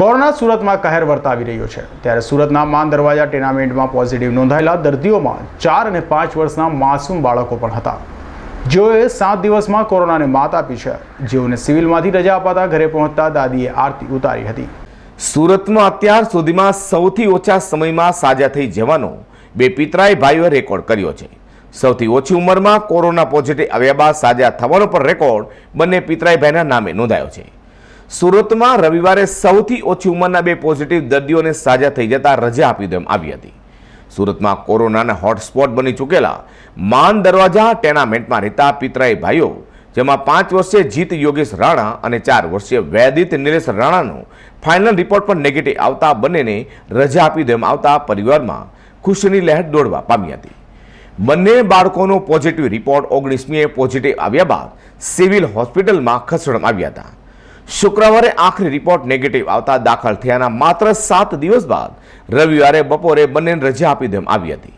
Corona સુરતમાં કહેર વર્તાવી રહ્યો છે. ત્યારે સુરતના માન દરવાજા ટેનામેન્ટમાં પોઝિટિવ નોંધાયેલા દર્દીઓમાં ચાર અને પાંચ વર્ષના માસૂમ બાળકો પણ હતા. જેઓએ સાત દિવસમાં કોરોનાને માત આપી છે. જેઓને સિવિલમાંથી રજા અપાતા ઘરે પહોંચતા દાદીએ આરતી ઉતારી હતી. સુરતમાં અત્યાર સુધીમાં સૌથી ઓછા સમયમાં સાજા થઈ જવાનો બે પિતરાઈ ભાઈઓએ રેકોર્ડ કર્યો છે. સૌથી ઓછી ઉંમરમાં કોરોના પોઝિટિવ આવ્યા બાદ સાજા થવાનો પણ રેકોર્ડ બંને પિતરાઈ ભાઈના નામે નોંધાયો છે. સુરતમાં રવિવારે સૌથી ઓછી ઉંમરના બે પોઝિટિવ દર્દીઓને સાજા થઈ જતા રજા આપી દેવામાં આવી હતી. સુરતમાં કોરોનાના હોટસ્પોટ બની ચૂકેલા માન દરવાજા ટેનામેન્ટમાં રહેતા પિતરાઈ ભાઈઓ, જેમાં પાંચ વર્ષીય જીત યોગેશ રાણા અને ચાર વર્ષીય વૈદિત નિલેશ રાણાનો ફાઇનલ રિપોર્ટ પણ નેગેટિવ આવતા બંનેને રજા આપી દેવામાં આવતા પરિવારમાં ખુશીની લહેર દોડવા પામી હતી. બંને બાળકોનો પોઝિટિવ રિપોર્ટ ઓગણીસમીએ પોઝિટિવ આવ્યા બાદ સિવિલ હોસ્પિટલમાં ખસેડવામાં આવ્યા હતા. શુક્રવારે આખરી રિપોર્ટ નેગેટિવ આવતા દાખલ થયાના માત્ર સાત દિવસ બાદ રવિવારે બપોરે બંનેને રજા આપી દેવામાં આવી હતી.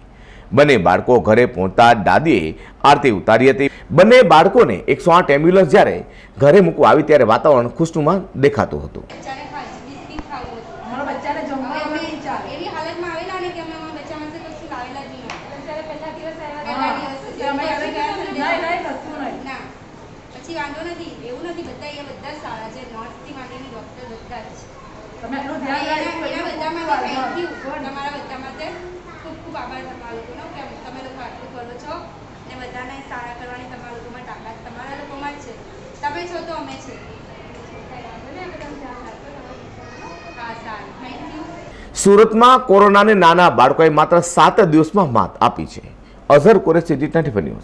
બંને બાળકો ઘરે પહોંચતા દાદીએ આરતી ઉતારી હતી. બંને બાળકોને એકસો આઠ એમ્બ્યુલન્સ જ્યારે ઘરે મૂકવા આવી ત્યારે વાતાવરણ ખુશનુમા દેખાતું હતું. એવી હાલતમાં આવેલા ને કે અમે બચ્ચા માટે કશું લાવેલા જ નહીં બચ્ચાને પહેલા દિવસ હા. પહેલા દિવસ કે અમે ઘરે ગયા છે ને, નહીં, નહીં, કશું નહીં. ના પછી વાંધો નથી એવું નથી બધા એ બધા સારા છે નર્સથી માંડીને ડોક્ટર બધા જ તમે એટલું ધ્યાન રાખજો, એના એટલું બધા ખૂબ માટે ખૂબ થેન્ક યુ તમારા બધા માટે ખૂબ ખૂબ આભાર તમારા લોકોનો કે તમે લોકો આટલું કરો છો ને બધાને સારા કરવાની તમારા લોકોમાં તાકાત તમારા લોકોમાં જ છે. તમે છો તો અમે છે. હા સારું. થેન્ક યુ સુરતમાં કોરોનાને નાના બાળકોએ માત્ર સાત જ દિવસમાં માત આપી છે. અઝર કોરે સિટી ટ્વેન્ટી ન્યૂઝ